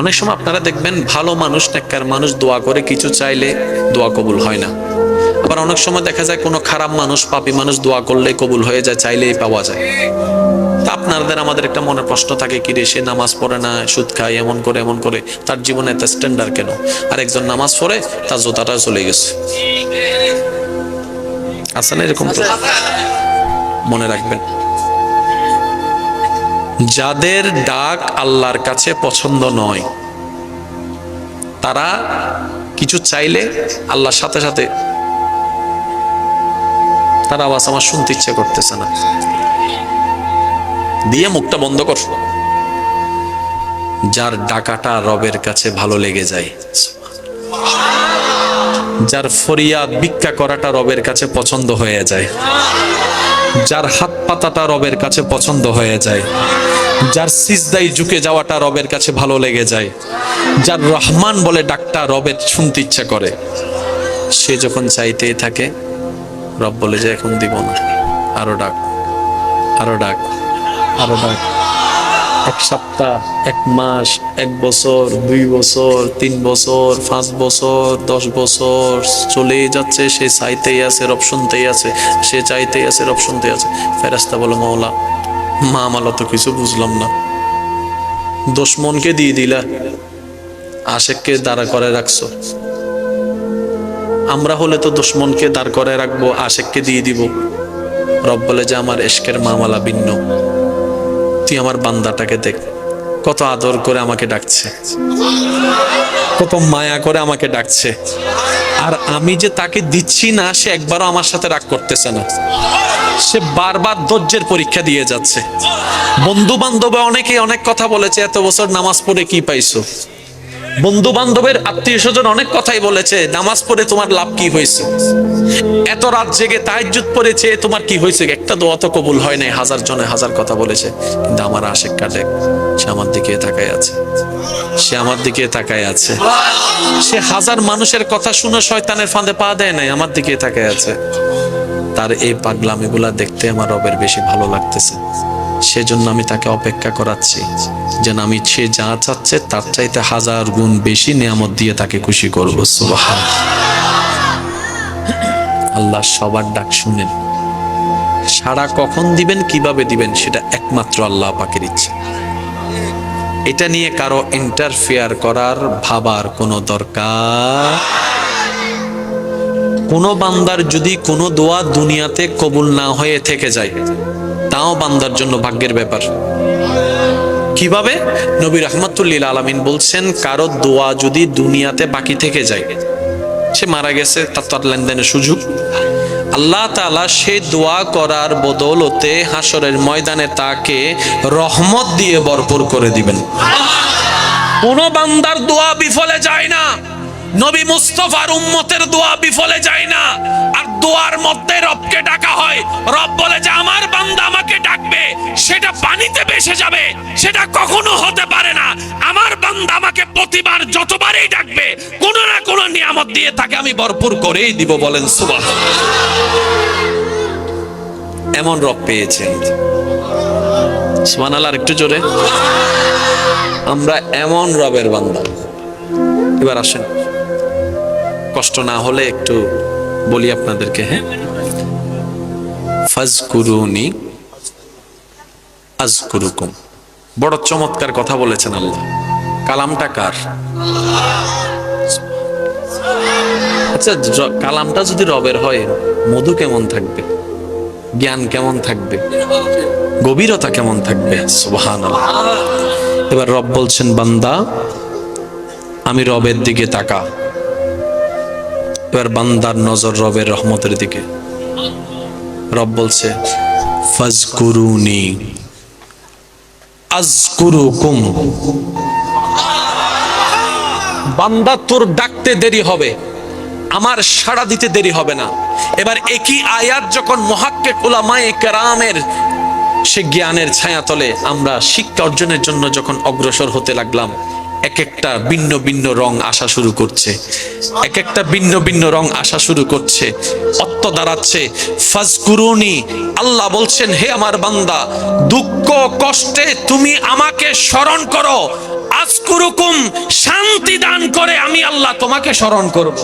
অনেক সময় আপনারা দেখবেন ভালো মানুষ নেককার মানুষ দোয়া করে কিছু চাইলে দোয়া কবুল হয় না। আবার অনেক সময় দেখা যায় কোনো খারাপ মানুষ পাপি মানুষ দোয়া করলে কবুল হয়ে যায় চাইলেই পাওয়া যায়। তা আপনাদের আমাদের একটা মনে প্রশ্ন থাকে কি রে সে নামাজ পড়ে না সুদ খায় এমন করে এমন করে তার জীবনে এত স্ট্যান্ডার্ড কেন? আর একজন নামাজ পড়ে তার জোতাটা চলে গেছে। আছে না এরকম তো মনে রাখবেন। যাদের ডাক আল্লাহর কাছে পছন্দ নয়, তারা কিছু চাইলে আল্লাহর সাথে সাথে তার আওয়াজ আমার শুনতে ইচ্ছে করতেছে না। দিয়ে মুখটা বন্ধ কর। যার ডাকাটা রবের কাছে ভালো লেগে যায়। যার ফরিয়াদ ভিক্ষা করাটা রবের কাছে পছন্দ হয়ে যায়। যার হাত পাতাটা রবের কাছে পছন্দ হয়ে যায়, যার সিজদাই ঝুঁকে যাওয়াটা রবের কাছে ভালো লেগে যায়, যার রহমান বলে ডাকটা রবের শুনতে ইচ্ছা করে। সে যখন চাইতেই থাকে, রব বলে যে, এখন দিব না। আরও ডাক আরও ডাক আরও ডাক। এক সপ্তাহ, এক মাস, এক বছর, দুই বছর, তিন বছর, পাঁচ বছর, দশ বছর, চলেই যাচ্ছে, সে চাইতেই আছে রব শুনতেই আছে, সে চাইতেই আছে রব শুনতেই আছে। ফেরাস্তা বলো, মাওলা, মা আমালা তো কিছু বুঝলাম না। দুশ্মনকে দিয়ে দিলা, আশেককে দাঁড়া করে রাখছো। আমরা হলে তো দুশ্মনকে দাঁড় করে রাখব, আশেককে দিয়ে দিব। রব বলে যে, আমার এশকের মামালা ভিন্ন। তুই আমার বান্দাটাকে দেখ। কত আদর করে আমাকে ডাকছে। কত মায়া করে আমাকে ডাকছে। আর আমি যে তাকে দিচ্ছি না, সে একবারও আমার সাথে রাগ করতেছে না। সে বারবার ধৈর্যের পরীক্ষা দিয়ে যাচ্ছে। বন্ধু বান্ধবে অনেকে অনেক কথা বলেছে, এত বছর নামাজ পড়ে কি পাইছো? বন্ধু বান্ধবের আত্মীয় স্বজন অনেক কথাই বলেছে, নামাজ পড়ে তোমার লাভ কি হয়েছে? এত রাত জেগে তাহাজ্জুদ পড়েছে, তোমার কি হয়েছে? একটা দোয়া তো কবুল হয় নাই, হাজার জনে হাজার কথা বলেছে। কিন্তু আমার আশেক কাটে, সে আমার দিকে তাকায় আছে। সে আমার দিকে তাকায় আছে। সে হাজার মানুষের কথা শুনে শয়তানের ফাঁদে পা দেয় নাই, আমার দিকে তাকায় আছে। তার এই পাগলামিগুলা দেখতে আমার রবের বেশি ভালো লাগতেছে। সেজন্য আমি তাকে অপেক্ষা করাচ্ছি, যেন আমি সে যা চাচ্ছে তার চাইতে হাজার গুণ বেশি নিয়ামত দিয়ে তাকে খুশি করব। সুবহান আল্লাহ সবার ডাক শুনেন। সারা কখন দিবেন, কীভাবে দিবেন, সেটা একমাত্র আল্লাহ পাকের ইচ্ছে। এটা নিয়ে কারও ইন্টারফেয়ার করার ভাবার কোনো দরকার? কোনো বান্দার যদি কোনো দোয়া দুনিয়াতে কবুল না হয়ে থেকে যায়, তাও বান্দার জন্য ভাগ্যের ব্যাপার। কীভাবে? নবী রহমতুল্লিল আলমিন বলছেন, কারও দোয়া যদি দুনিয়াতে বাকি থেকে যায় সে মারা গেছে, তার তো লেনদেনের সুযোগ। আল্লাহ তাআলা সেই দোয়া করার বদৌলতে হাসরের ময়দানে তাকে রহমত দিয়ে ভরপুর করে দিবেন। কোন বান্দার দোয়া বিফলে যায় না। নবী মুস্তফার উম্মতের দোয়া বিফলে যায় না। আর দোয়ার মধ্যে রবকে ডাকা হয়। রব বলে যে, আমার বান্দা আমাকে ডাকবে, সেটা পানিতে ভেসে যাবে, সেটা কখনো হতে পারে না। আমার বান্দা আমাকে প্রতিবার যতবারই ডাকবে নিয়ামত দিয়ে তাকে আমি ভরপুর করেই দিব বলেন সুবাহ এমন রব পেয়েছেন। আর একটু জোরে। আমরা এমন রবের বান্দা। এবার আসেন। কষ্ট না হলে একটু বলি আপনাদেরকে হ্যাঁ? ফাজকুরুনি আজকুরুকুম। বড় চমৎকার কথা বলেছেন আল্লাহ। কালামটা কার? আচ্ছা কালামটা যদি রবের হয়, মধু কেমন থাকবে? জ্ঞান কেমন থাকবে? গভীরতা কেমন থাকবে? সুবহান এবার রব বলছেন, বান্দা, আমি রবের দিকে তাকা। এবার বান্দার নজর রবের রহমতের দিকে। রব বলছে, ফাজকুরুনি, আজকুরুকুম। বান্দা, তোর ডাকতে দেরি হবে। আমার সাড়া দিতে দেরি হবে না। এবার একই আয়াত যখন মহাক্কে উলামায়ে কেরামের সে জ্ঞানের ছায়াতলে আমরা শিক্ষা অর্জনের জন্য যখন অগ্রসর হতে লাগলাম এক একটা ভিন্ন ভিন্ন রং আসা শুরু করছে। এক একটা ভিন্ন ভিন্ন রং আসা শুরু করছে। অত্ত দাঁড়াচ্ছে, ফাজকুরুনি, আল্লাহ বলছেন, হে আমার বান্দা, দুঃখ কষ্টে তুমি আমাকে স্মরণ করো। আজকুরুকুম আমি আল্লাহ তোমাকে স্মরণ করব।